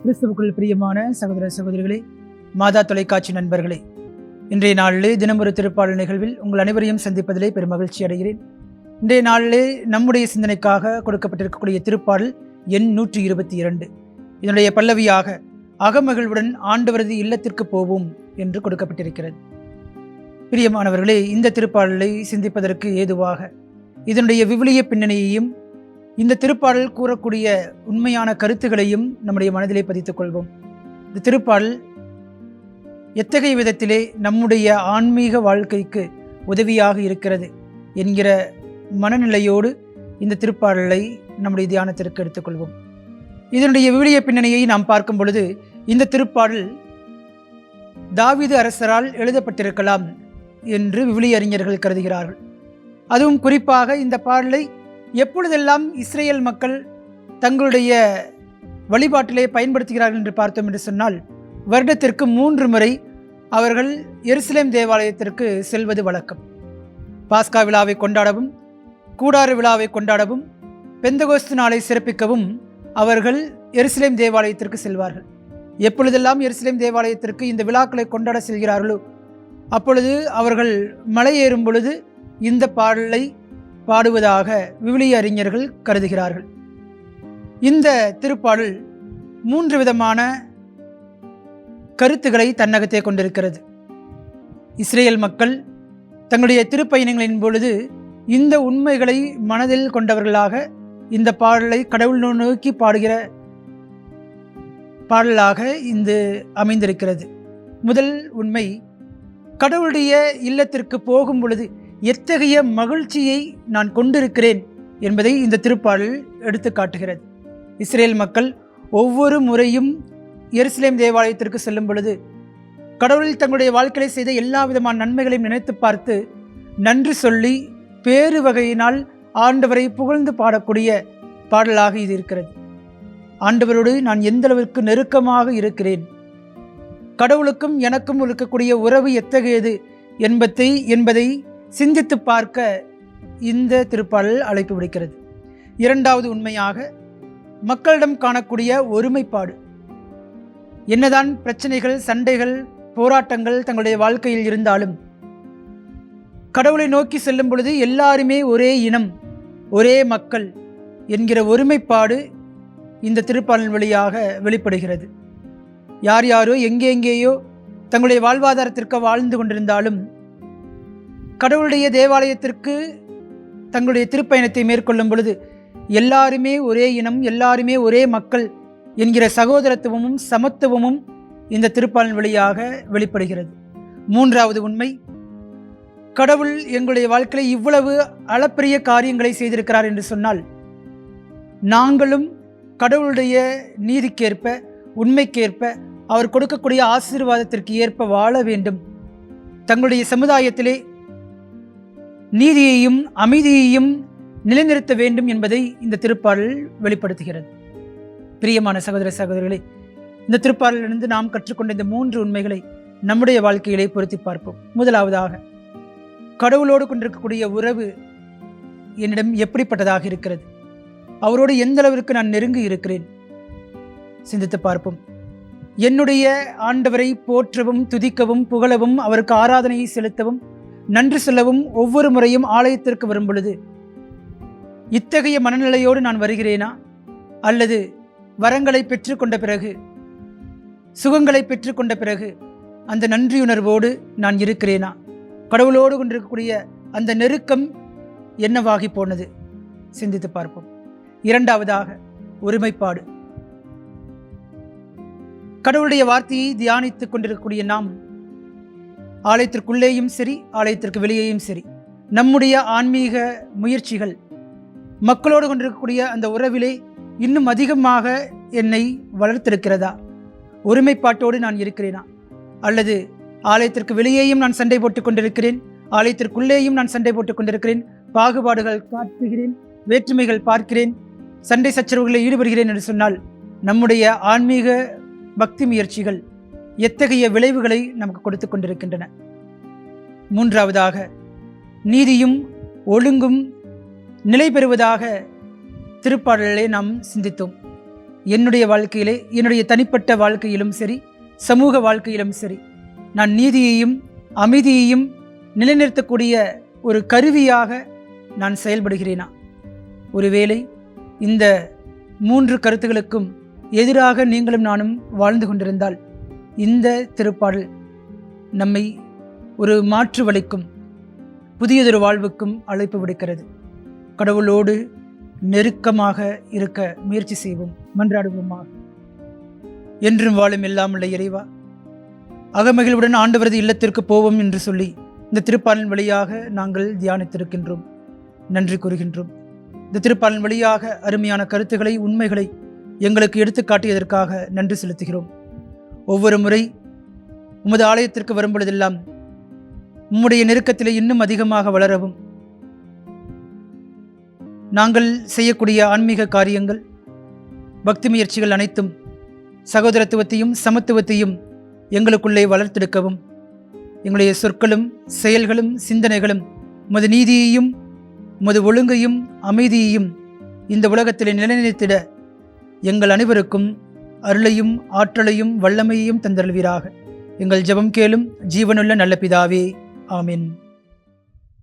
கிறிஸ்துவுக்குள் பிரியமான சகோதர சகோதரிகளே மாதா தொலைக்காட்சி நண்பர்களே இன்றைய நாளிலே தினமொரு திருப்பாடல் நிகழ்வில் உங்கள் அனைவரையும் சந்திப்பதிலே பெருமகிழ்ச்சி அடைகிறேன். இன்றைய நாளிலே நம்முடைய சிந்தனைக்காக கொடுக்கப்பட்டிருக்கக்கூடிய திருப்பாடல் எண் நூற்றி இருபத்தி இரண்டு. இதனுடைய பல்லவியாக அகமகிழ்வுடன் ஆண்டவரது இல்லத்திற்கு போவோம் என்று கொடுக்கப்பட்டிருக்கிறது. பிரியமானவர்களே இந்த திருப்பாடலை சிந்திப்பதற்கு ஏதுவாக இதனுடைய விவிலிய பின்னணியையும் இந்த திருப்பாடல் கூறக்கூடிய உண்மையான கருத்துகளையும் நம்முடைய மனதிலே பதித்துக் கொள்வோம். இந்த திருப்பாடல் எத்தகைய விதத்திலே நம்முடைய ஆன்மீக வாழ்க்கைக்கு உதவியாக இருக்கிறது என்கிற மனநிலையோடு இந்த திருப்பாடலை நம்முடைய தியானத்திற்கு எடுத்துக்கொள்வோம் இதனுடைய விவிலிய பின்னணியை நாம் பார்க்கும் பொழுது இந்த திருப்பாடல் தாவீது அரசரால் எழுதப்பட்டிருக்கலாம் என்று விவிலிய அறிஞர்கள் கருதுகிறார்கள். அதுவும் குறிப்பாக இந்த பாடலை எப்பொழுதெல்லாம் இஸ்ரேல் மக்கள் தங்களுடைய வழிபாட்டிலே பயன்படுத்துகிறார்கள் என்று பார்த்தோம் என்று சொன்னால் வருடத்திற்கு மூன்று முறை அவர்கள் எருசலேம் தேவாலயத்திற்கு செல்வது வழக்கம். பாஸ்கா விழாவை கொண்டாடவும் கூடார விழாவை கொண்டாடவும் பெந்தகோஸ்து நாளை சிறப்பிக்கவும் அவர்கள் எருசலேம் தேவாலயத்திற்கு செல்வார்கள். எப்பொழுதெல்லாம் எருசலேம் தேவாலயத்திற்கு இந்த விழாக்களை கொண்டாட செல்கிறார்களோ அப்பொழுது அவர்கள் மலை ஏறும் பொழுது இந்த பாடலை பாடுவதாக விவிலிய அறிஞர்கள் கருதுகிறார்கள். இந்த திருப்பாடல் மூன்று விதமான கருத்துக்களை தன்னகத்தே கொண்டிருக்கிறது. இஸ்ரேல் மக்கள் தங்களுடைய திருப்பயணங்களின் பொழுது இந்த உண்மைகளை மனதில் கொண்டவர்களாக இந்த பாடலை கடவுள் நோக்கி பாடுகிற பாடலாக இந்த அமைந்திருக்கிறது. முதல் உண்மை கடவுளுடைய இல்லத்திற்கு போகும் பொழுது எத்தகைய மகிழ்ச்சியை நான் கொண்டிருக்கிறேன் என்பதை இந்த திருப்பாடல் எடுத்து காட்டுகிறது. இஸ்ரேல் மக்கள் ஒவ்வொரு முறையும் எருசலேம் தேவாலயத்திற்கு செல்லும் பொழுது கடவுளில் தங்களுடைய வாழ்க்கையை செய்த எல்லா விதமான நன்மைகளையும் நினைத்து பார்த்து நன்றி சொல்லி பேறு வகையினால் ஆண்டவரை புகழ்ந்து பாடக்கூடிய பாடலாக இது இருக்கிறது. ஆண்டவரோடு நான் எந்த அளவிற்கு நெருக்கமாக இருக்கிறேன்? கடவுளுக்கும் எனக்கும் இருக்கக்கூடிய உறவு எத்தகையது என்பதை என்பதை சிந்தித்து பார்க்க இந்த திருப்பாடல் அழைப்பு விடுக்கிறது. இரண்டாவது உண்மையாக மக்களிடம் காணக்கூடிய ஒருமைப்பாடு. என்னதான் பிரச்சனைகள் சண்டைகள் போராட்டங்கள் தங்களுடைய வாழ்க்கையில் இருந்தாலும் கடவுளை நோக்கி செல்லும் பொழுது எல்லாருமே ஒரே இனம் ஒரே மக்கள் என்கிற ஒருமைப்பாடு இந்த திருப்பாடல் வழியாக வெளிப்படுகிறது. யார் யாரோ எங்கே எங்கேயோ தங்களுடைய வாழ்வாதாரத்திற்கு வாழ்ந்து கொண்டிருந்தாலும் கடவுளுடைய தேவாலயத்திற்கு தங்களுடைய திருப்பயணத்தை மேற்கொள்ளும் பொழுது எல்லாருமே ஒரே இனம் எல்லாருமே ஒரே மக்கள் என்கிற சகோதரத்துவமும் சமத்துவமும் இந்த திருப்பாலின் வழியாக வெளிப்படுகிறது. மூன்றாவது உண்மை கடவுள் எங்களுடைய வாழ்க்கையில் இவ்வளவு அளப்பரிய காரியங்களை செய்திருக்கிறார் என்று சொன்னால் நாங்களும் கடவுளுடைய நீதிக்கேற்ப உண்மைக்கேற்ப அவர் கொடுக்கக்கூடிய ஆசீர்வாதத்திற்கு ஏற்ப வாழ வேண்டும். தங்களுடைய சமுதாயத்திலே நீதியையும் அமைதியையும் நிலைநிறுத்த வேண்டும் என்பதை இந்த திருப்பாடல் வெளிப்படுத்துகிறது. பிரியமான சகோதர சகோதரிகளை இந்த திருப்பாடலிருந்து நாம் கற்றுக்கொண்ட இந்த மூன்று உண்மைகளை நம்முடைய வாழ்க்கையிலே பொருத்தி பார்ப்போம். முதலாவதாக கடவுளோடு கொண்டிருக்கக்கூடிய உறவு என்னிடம் எப்படிப்பட்டதாக இருக்கிறது? அவரோடு எந்த அளவிற்கு நான் நெருங்கி இருக்கிறேன்? சிந்தித்து பார்ப்போம். என்னுடைய ஆண்டவரை போற்றவும் துதிக்கவும் புகழவும் அவருக்கு ஆராதனையை செலுத்தவும் நன்றி சொல்லவும் ஒவ்வொரு முறையும் ஆலயத்திற்கு வரும் பொழுது இத்தகைய மனநிலையோடு நான் வருகிறேனா? அல்லது வரங்களை பெற்றுக்கொண்ட பிறகு சுகங்களை பெற்றுக்கொண்ட பிறகு அந்த நன்றியுணர்வோடு நான் இருக்கிறேனா? கடவுளோடு கொண்டிருக்கக்கூடிய அந்த நெருக்கம் என்னவாகி போனது? சிந்தித்து பார்ப்போம். இரண்டாவதாக ஒருமைப்பாடு. கடவுளுடைய வார்த்தையை தியானித்துக் கொண்டிருக்கக்கூடிய நாம் ஆலயத்திற்குள்ளேயும் சரி ஆலயத்திற்கு வெளியேயும் சரி. நம்முடைய ஆன்மீக முயற்சிகள் மக்களோடு கொண்டிருக்கக்கூடிய அந்த உறவிலே இன்னும் அதிகமாக என்னை வளர்த்திருக்கிறதா? ஒருமைப்பாட்டோடு நான் இருக்கிறேனா? அல்லது ஆலயத்திற்கு வெளியேயும் நான் சண்டை போட்டுக் கொண்டிருக்கிறேன் ஆலயத்திற்குள்ளேயும் நான் சண்டை போட்டுக் கொண்டிருக்கிறேன் பாகுபாடுகள் காட்டுகிறேன் வேற்றுமைகள் பார்க்கிறேன் சண்டை சச்சரவுகளில் ஈடுபடுகிறேன் என்று சொன்னால் நம்முடைய ஆன்மீக பக்தி முயற்சிகள் எத்தகைய விளைவுகளை நமக்கு கொடுத்து கொண்டிருக்கின்றன? மூன்றாவதாக நீதியும் ஒழுங்கும் நிலை பெறுவதாக திருப்பாடலை நாம் சிந்தித்தோம். என்னுடைய வாழ்க்கையிலே என்னுடைய தனிப்பட்ட வாழ்க்கையிலும் சரி சமூக வாழ்க்கையிலும் சரி நான் நீதியையும் அமைதியையும் நிலைநிறுத்தக்கூடிய ஒரு கருவியாக நான் செயல்படுகிறேனா? ஒருவேளை இந்த மூன்று கருத்துகளுக்கும் எதிராக நீங்களும் நானும் வாழ்ந்து கொண்டிருந்தால் இந்த திருப்பாடல் நம்மை ஒரு மாற்று வழிக்கும் புதியதொரு வாழ்வுக்கும் அழைப்பு விடுக்கிறது. கடவுளோடு நெருக்கமாக இருக்க முயற்சி செய்வோம் மன்றாடுவோமாக. என்றும் வாழும் இல்லாமல் இறைவா அகமகிழ்வுடன் ஆண்டவரது இல்லத்திற்கு போவோம் என்று சொல்லி இந்த திருப்பாலின் வழியாக நாங்கள் தியானித்திருக்கின்றோம். நன்றி கூறுகின்றோம். இந்த திருப்பாலின் வழியாக அருமையான கருத்துக்களை உண்மைகளை எங்களுக்கு எடுத்துக்காட்டியதற்காக நன்றி செலுத்துகிறோம். ஒவ்வொரு முறை உமது ஆலயத்திற்கு வரும்பொழுதெல்லாம் உம்முடைய நெருக்கத்திலே இன்னும் அதிகமாக வளரவும். நாங்கள் செய்யக்கூடிய ஆன்மீக காரியங்கள் பக்தி முயற்சிகள் அனைத்தும் சகோதரத்துவத்தையும் சமத்துவத்தையும் எங்களுக்குள்ளே வளர்த்தெடுக்கவும். எங்களுடைய சொற்களும் செயல்களும் சிந்தனைகளும் உமது நீதியையும் உமது ஒழுங்கையும் அமைதியையும் இந்த உலகத்தில் நிலைநிறுத்திட எங்கள் அனைவருக்கும் அருளையும் ஆற்றலையும் வல்லமையையும் தந்தருள்வீராக. எங்கள் ஜெபம் கேளும் ஜீவனுள்ள நல்ல பிதாவே. ஆமின்.